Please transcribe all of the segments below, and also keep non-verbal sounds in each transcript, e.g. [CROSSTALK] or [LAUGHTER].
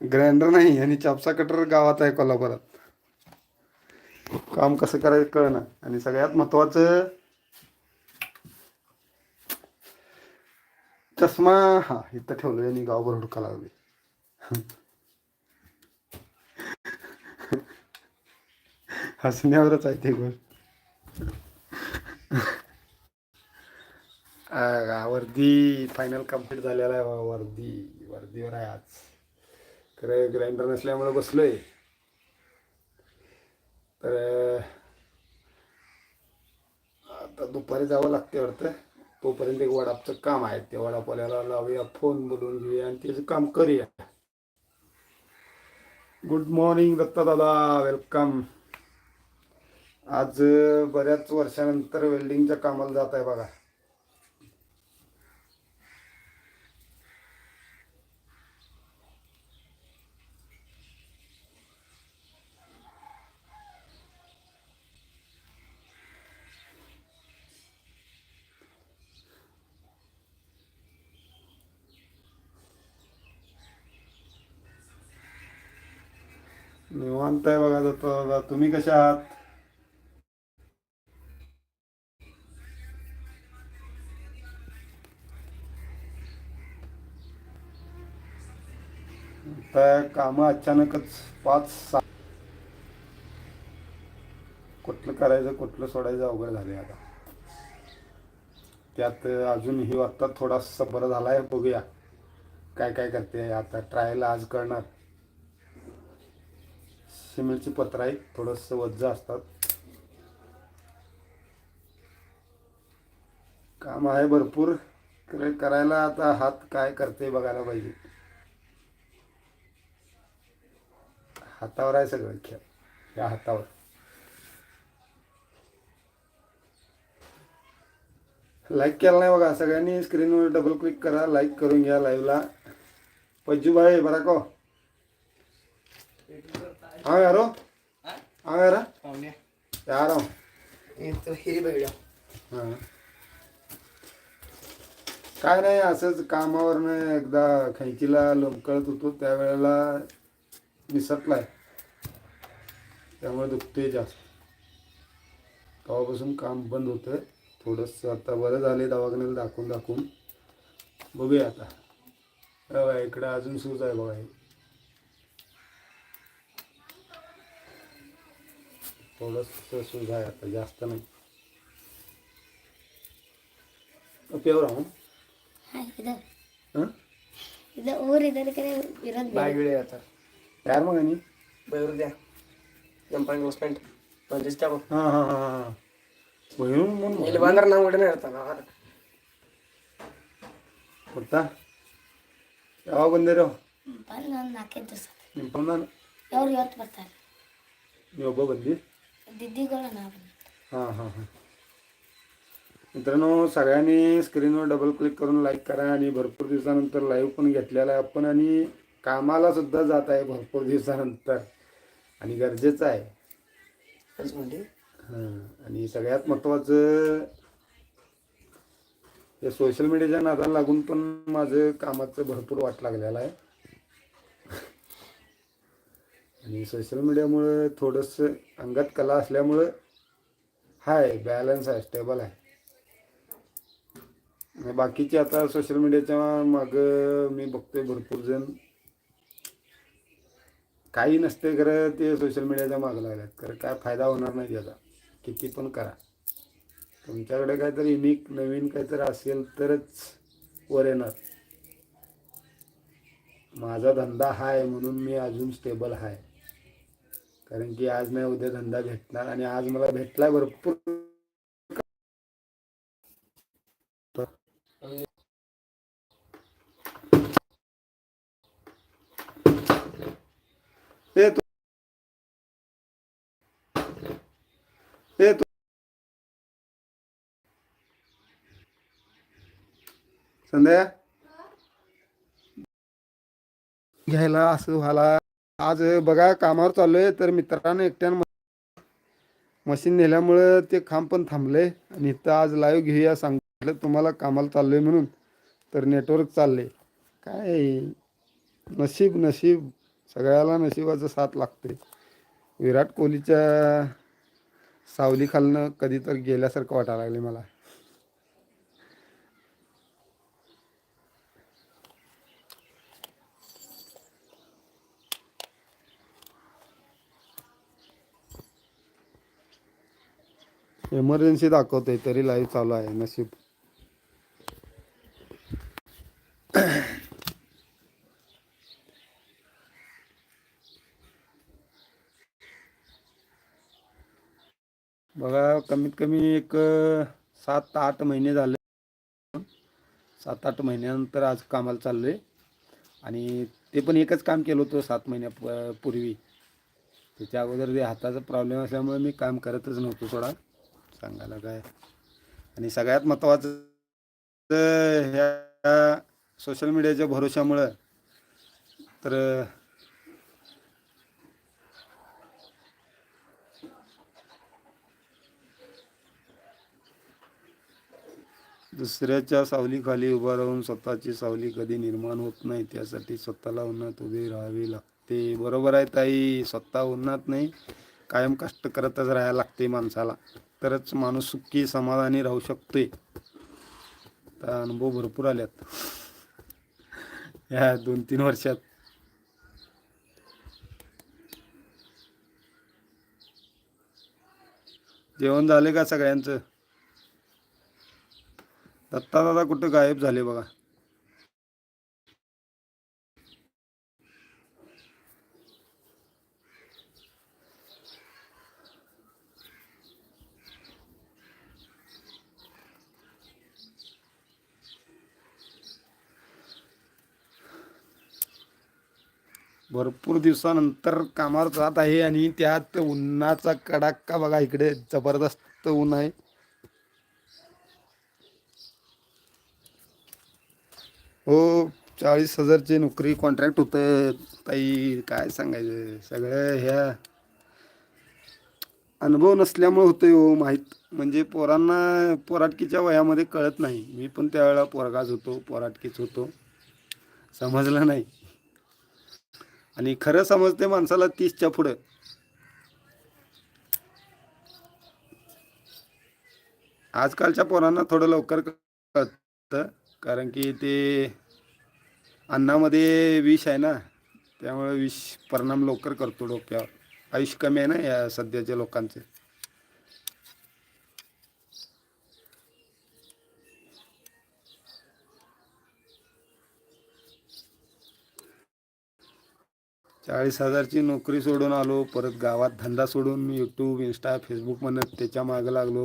Grinder नाही आणि चापसा cutter गावात आहे कोल्हापुरात. काम कसं करायचं कळना. आणि सगळ्यात महत्वाचं चष्मा हा इथं ठेवलोय आणि गावभर हुडका लागले हसण्यावरच आहे ते गोष्ट. वर्दी फायनल कंप्लीट झालेला आहे बाबा, वर्दी. वर्दीवर आहे आज. खरं ग्राइंडर नसल्यामुळे बसलोय. तर आता दुपारी जावं लागते वाटतं. तोपर्यंत एक वडापचं काम आहे. ते वडापाल्याला लावूया फोन बोलून घेऊया आणि त्याचं काम करूया. गुड मॉर्निंग दत्ता दादा. वेलकम आज बऱ्याच वर्षानंतर वेल्डिंगच्या कामाला जात आहे बघा. निवांत आहे बघा दत्ता तुम्ही कशा आहात? आता कामं अचानकच पाच सहा. कुठलं करायचं कुठलं सोडायचं अवघड झाले आता. त्यात अजून ही वाटतं थोडासा बरं झालाय बघूया. काय काय करते आता ट्रायल आज करणार. सिमेंटची पत्र आहे थोडंसं वज्ज असतात. काम आहे भरपूर. करायला आता हात काय करते बघायला पाहिजे. हातावर आहे सगळं खेळ. या हातावर. लाईक केला नाही बघा. सगळ्यांनी स्क्रीनवर डबल क्लिक करा. लाईक करून घ्या लाईव्हला पज्जू भाई बरा को? हाँ यारो हाँ यारा यार हूँ हां काय नाही असंच कामावरनं एकदा खैचीला लोंबकळत होतो त्यावेळेला निसटलाय त्यामुळे दुखते जास्त तेव्हापासून काम बंद होतं थोडंसं आता बरं झाले दवाखान्याला दाखवून दाखवून बघूया आता हे बघा इकडं अजून सूज आहे बघा हे. थोडंसं सूज आहे आता जास्त नाही प्यावर राहून हाँ, इधर हां इधर और इधर करे विरोध ಬ್ಯಾಗ್ ಇಳಿ ಆತ ಯಾರ ಮಗ ನೀ ಬೈರುದ್ಯಾ ನಮ್ಮ ಪಂಗ್ ಸ್ಪೆಂಟ್ ಪಂಜಿಸ್ತಾವ ಹಾಂ ಹಾಂ ಹಾಂ ಹಾಂ ಬೈರು ಮುಂದೆ ಇಲ್ಲಿ ಬಂದ್ರೆ ನಮ್ಮ ಕಡೆನೇ ಇರ್ತಾನ ಗೊತ್ತಾ ಯಾವಾಗ ಬಂದಿರೋ ಬಂದು ಒಂದು ನಾಲ್ಕೈದು ದಿವಸ ನಿಮ್ಮ ಬಂದಾನ ಅವ್ರು ಇವತ್ತು ಬರ್ತಾರೆ ನೀವು ಒಬ್ಬ ಬಂದಿ हां हां हां. मित्रांनो सगळ्यांनी स्क्रीनवर डबल क्लिक करून लाईक करा आणि भरपूर दिवसानंतर लाईव्ह पण घेतलेला आहे आपण आणि कामाला सुद्धा जात आहे भरपूर दिवसानंतर. आणि गरजेचं आहे. म्हणजे? आणि सगळ्यात महत्त्वाचं हे सोशल मीडियाच्या नादाला लागून पण माझं कामाचं भरपूर वाट लागलेलं आहे. आणि सोशल मीडियामुळं थोडंसं अंगात कला असल्यामुळं हाय बॅलन्स आहे स्टेबल आहे. आणि बाकीचे आता सोशल मीडियाच्या मागं मी बघतोय भरपूर जण. काही नसते खरं ते सोशल मीडियाच्या मागं लागल्यात. खरं काय फायदा होणार नाही त्याचा. किती पण करा. तुमच्याकडे काहीतरी युनिक नवीन काहीतरी असेल तरच वर येणार. माझा धंदा हाय म्हणून मी अजून स्टेबल आहे कारण की आज नाही उद्या धंदा भेटणार आणि आज मला भेटलाय भरपूर. तू. तू. संध्या. घ्यायला असं व्हायला. आज बघा कामावर चाललोय तर मित्रांनो एकट्यानं मशीन नेल्यामुळं ते खांब पण थांबले आणि इथं आज लाईव्ह घेऊया सांगितलं तुम्हाला कामाला चाललोय म्हणून. तर नेटवर्क चालले काय? नशीब नशीब. सगळ्याला नशिबाचं साथ लागते विराट कोहलीच्या सावलीखालनं कधी तर गेल्यासारखं वाटायला लागले मला. एमर्जन्सी दाखवतोय तरी लाईव्ह चालू आहे नशीब. बघा कमीत कमी एक सात आठ महिने झाले. सात आठ महिन्यानंतर आज कामाला चाललोय. आणि ते पण एकच काम केलं होतं सात महिन्या प- पूर्वी. त्याच्या अगोदर ते हाताचा प्रॉब्लेम असल्यामुळे मी काम करतच नव्हतो थोडा. सांगायला काय? आणि सगळ्यात महत्त्वाचं ह्या सोशल मीडियाच्या भरोशामुळं तर दुसऱ्याच्या सावलीखाली उभा राहून स्वतःची सावली कधी निर्माण होत नाही त्यासाठी स्वतःला उन्हात उभे राहावे लागते. बरोबर आहे ताई स्वतः उन्हात नाही कायम कष्ट करतच राहायला लागते माणसाला. तरच माणूस सुखी समाधानी राहू शकतोय. तर अनुभव भरपूर आल्यात. या दोन तीन वर्षात. जेवण झाले का सगळ्यांचं? दत्ता दादा कुठं गायब झाले बघा. भरपूर दिवसानंतर कामावर जात आहे आणि त्यात उन्हाचा कडाका बघा इकडे जबरदस्त ऊन आहे. हो चाळीस हजारची नोकरी कॉन्ट्रॅक्ट होतं. ताई काय सांगायचं? सगळं ह्या अनुभव नसल्यामुळे होतं हो माहीत. म्हणजे पोरांना पोराटकीच्या वयामध्ये कळत नाही. मी पण त्यावेळेला पोरगाच होतो पोराटकीच होतो. समजलं नाही. आणि खरं समजते माणसाला तीसच्या पुढं. आजकालच्या पोरांना थोडं लवकर कळतं कारण की ते अन्नामध्ये विष आहे ना त्यामुळे विष परिणाम लवकर करतो डोक्यावर. आयुष्य कमी आहे ना या सध्याच्या लोकांचे. चाळीस हजारची नोकरी सोडून आलो परत गावात धंदा सोडून यूट्यूब इंस्टा फेसबुक म्हणत त्याच्या मागं लागलो.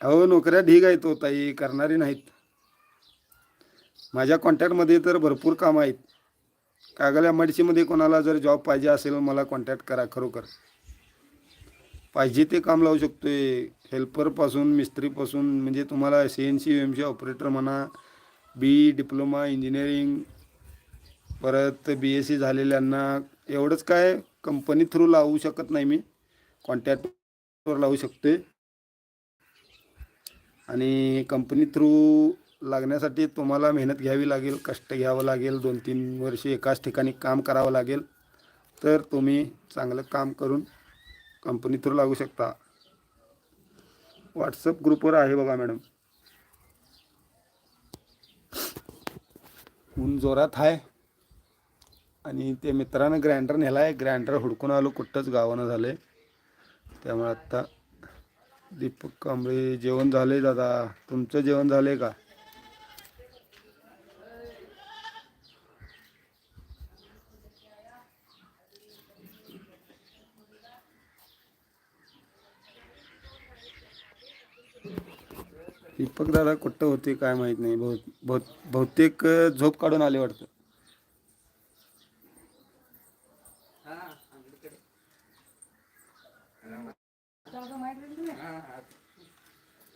अहो नोकऱ्या ढीग आहेत हो ताई करणारी नाहीत. माझ्या कॉन्टॅक्टमध्ये तर भरपूर कामं आहेत. कागल एममध्ये कोणाला जर जॉब पाहिजे असेल मला कॉन्टॅक्ट करा खरोखर. पाहिजे ते काम लावू शकतो आहे हेल्परपासून मिस्त्रीपासून म्हणजे तुम्हाला C N C M C operator म्हणा बी डिप्लोमा इंजिनिअरिंग परत बी एस सी झालेल्यांना एवढंच काय कंपनी थ्रू लावू शकत नाही मी. कॉन्टॅक्टवर लावू शकतोय. आणि कंपनी थ्रू लागण्यासाठी तुम्हाला मेहनत घ्यावी लागेल कष्ट घ्यावं लागेल दोन तीन वर्षे एकाच ठिकाणी काम करावं लागेल. तर तुम्ही चांगलं काम करून कंपनी थ्रू लागू शकता. व्हॉट्सअप ग्रुपवर आहे बघा मॅडम ऊन जोरात आहे आणि ते मित्रानं ग्राइंडर नेला आहे ग्राइंडर हुडकून आलो कुठंच गावानं झालं आहे त्यामुळे आत्ता दीपक कांबळे जेवण झाले दादा. तुमचं जेवण झालंय का? दीपक दादा कुठं होते काय माहीत नाही. बहुत बहुत बहुतेक झोप काढून आले वाटतं.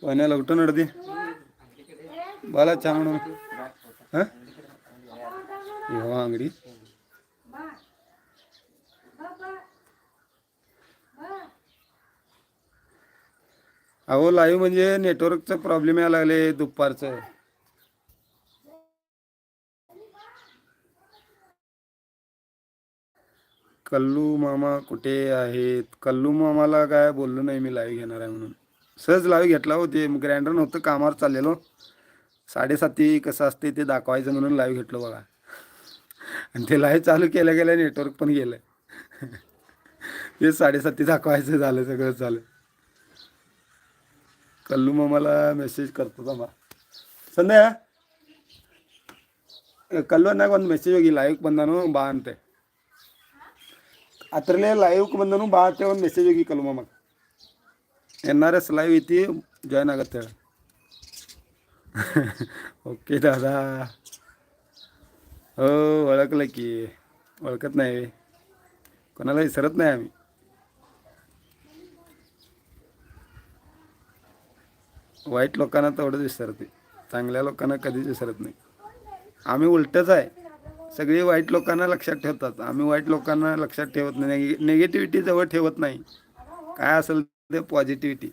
पाण्याला उठून अडदी बाला चहा म्हणून हा? अंगडी. अहो लाईव्ह म्हणजे नेटवर्कचा प्रॉब्लेम यायला लागले दुपारचं. कल्लू मामा कुठे आहेत? कल्लू मामाला काय बोललो नाही मी लाईव्ह घेणार आहे म्हणून. सहज लाईव्ह घेतला होते ग्रँडर नव्हतं कामावर चाललेलो. साडेसाती कसं असते ते दाखवायचं म्हणून लाईव्ह घेतलो बघा. आणि ते लाईव्ह चालू केल्या गेल्या नेटवर्क पण गेलं. [LAUGHS] ते साडेसाती दाखवायचं झालं सगळं झालं. कल्लू मामाला मेसेज करतो थांबा ಸಂಧ್ಯಾ ಕಲ್ಲು ಅನ್ನಾಗ ಒಂದು ಮೆಸೇಜ್ ಹೋಗಿ ಲೈವ್ಗೆ ಬಂದಾನು ಬಾ ಅಂತೆ ಅದರಲ್ಲೇ ಲೈವ್ಗೆ ಬಂದನು ಬಾ ಅಂತ ಒಂದು ಮೆಸೇಜ್ ಹೋಗಿ ಕಲ್ಲು ಮಾಮ ಎನ್ ಆರ್ ಎಸ್ ಲೈವ್ ಐತಿ ಜಾಯ್ನ್ ಆಗತ್ತೆ ಹೇಳಿ ओके दादा हो ओळखलं की ओळखत नाही कोणाला विसरत नाही आम्ही वाईट लोकांना तेवढंच विसरते चांगल्या लोकांना कधीच विसरत नाही. आम्ही उलटंच आहे. सगळी वाईट लोकांना लक्षात ठेवतात. आम्ही वाईट लोकांना लक्षात ठेवत नाही. निगेटिव्हिटी जवळ ठेवत नाही. काय असेल ते पॉझिटिव्हिटी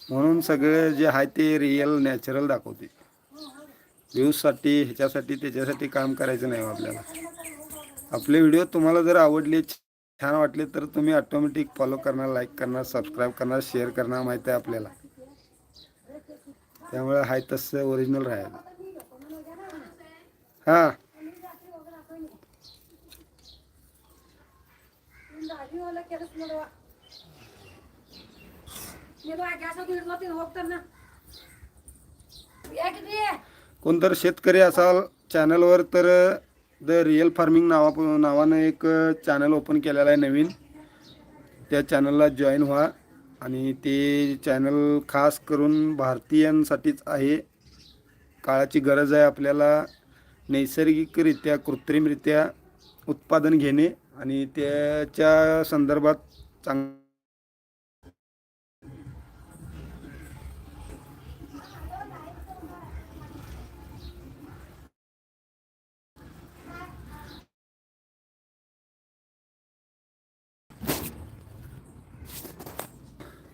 म्हणून सगळं जे आहे ते रिअल नॅचरल दाखवते. व्ह्यूजसाठी ह्याच्यासाठी त्याच्यासाठी काम करायचं नाही हो आपल्याला. आपले व्हिडिओ तुम्हाला जर आवडले छान वाटले तर तुम्ही ऑटोमॅटिक फॉलो करणार लाईक करणार सबस्क्राईब करणार शेअर करणार माहिती आहे आपल्याला. त्यामुळे हाय तसं ओरिजिनल राहायला. हां. कोणतर शेतकरी असाल चॅनलवर तर द रिअल फार्मिंग नावा नावानं एक चॅनल ओपन केलेलं आहे नवीन. त्या चॅनलला जॉईन व्हा. आणि ते चॅनल खास करून भारतीयांसाठीच आहे. काळाची गरज आहे आपल्याला नैसर्गिकरित्या कृत्रिमरित्या उत्पादन घेणे. आणि त्याच्या संदर्भात चांग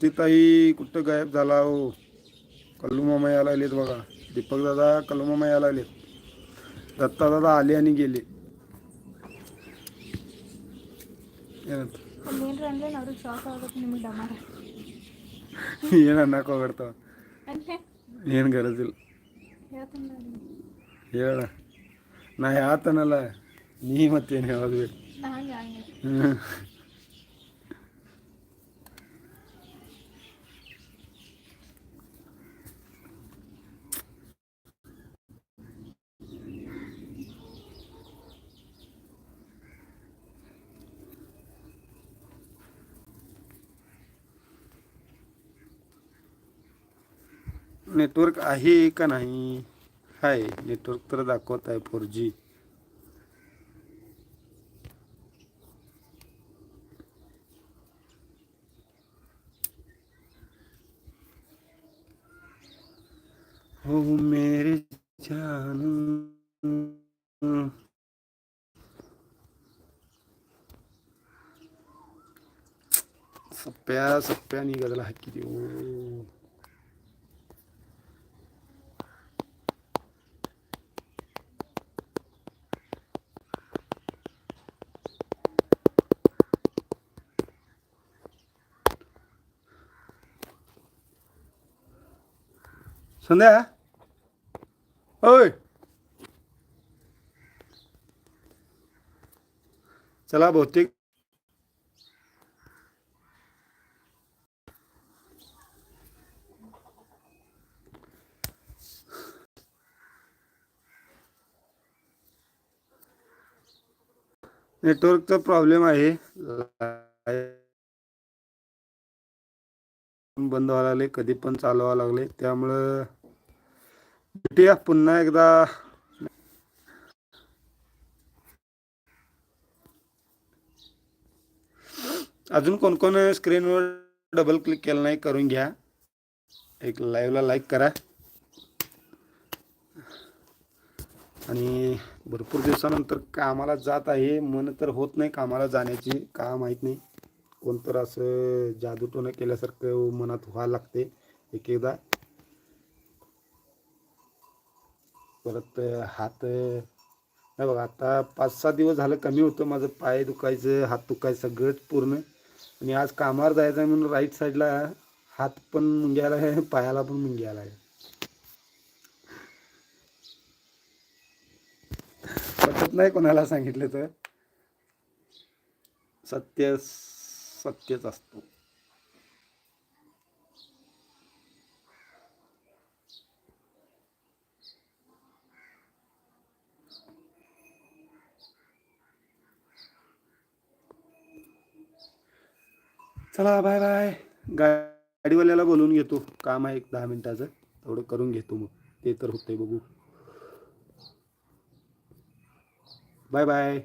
ती ताई कुठं गायब झाला हो कल्लू मामा यायला लागलेत बघा दीपक दादा कल्लू मामा यायला लागलेत दत्ता दादा आले आणि गेले ಏನಂತ ಮೇನ್ ಅಂದ್ರೆ ಅವ್ರಿಗೆ ಶಾಕ್ ಆಗುತ್ತೆ ನಿಮಗೆ ಡಮಾರ ಏನು ಅನ್ನಕ್ಕೆ ಹೋಗ್ಬಿಡ್ತಾವ ಅಂದ್ರೆ ಏನು ಗರಜಿಲ್ಲ ಹೇಳ್ತೀನಿ ನಾನು ಹೇಳ ನಾ ಯಾತನಲ್ಲ ನೀ ಮತ್ತೇನು ಹೇಳೋದು ಬೇಕು नेटवर्क आहे का नाही? आहे नेटवर्क तर दाखवत आहे फोर जी हो मेरे जानू। सप्प्या सप्प्या निघाला हाकी देऊ संध्या होय चला बहुतेक नेटवर्कचा प्रॉब्लेम आहे. बंद व्हायला लागले कधी पण चालवा लागले. त्यामुळं भेटूया पुन्हा एकदा. अजून कोण कोण स्क्रीनवर डबल क्लिक केलं नाही करून घ्या. एक लाईव्हला लाईक करा. आणि भरपूर दिवसानंतर कामाला जात आहे. मन तर होत नाही कामाला जाण्याची का माहीत नाही. कोणतर असं जादूटोनं केल्यासारखं मनात व्हायला लागते. एक एकदा परत हात नाही बघा आता पाच सहा दिवस झालं कमी होतं. माझं पाय दुखायचं हात दुखायचं सगळंच पूर्ण. आणि आज कामावर जायचं आहे म्हणून राईट साईडला हात पण मुंग्याला आहे पायाला पण मुंग्याला आहे. पटत नाही कोणाला सांगितलं तर. सत्य सत्यच असतो. चला बाय बाय गाडीवाल्याला बोलून घेतो. काम आहे एक दहा मिनिटाचं. थोडं करून घेतो मग. ते तर होतंय बघू. Bye bye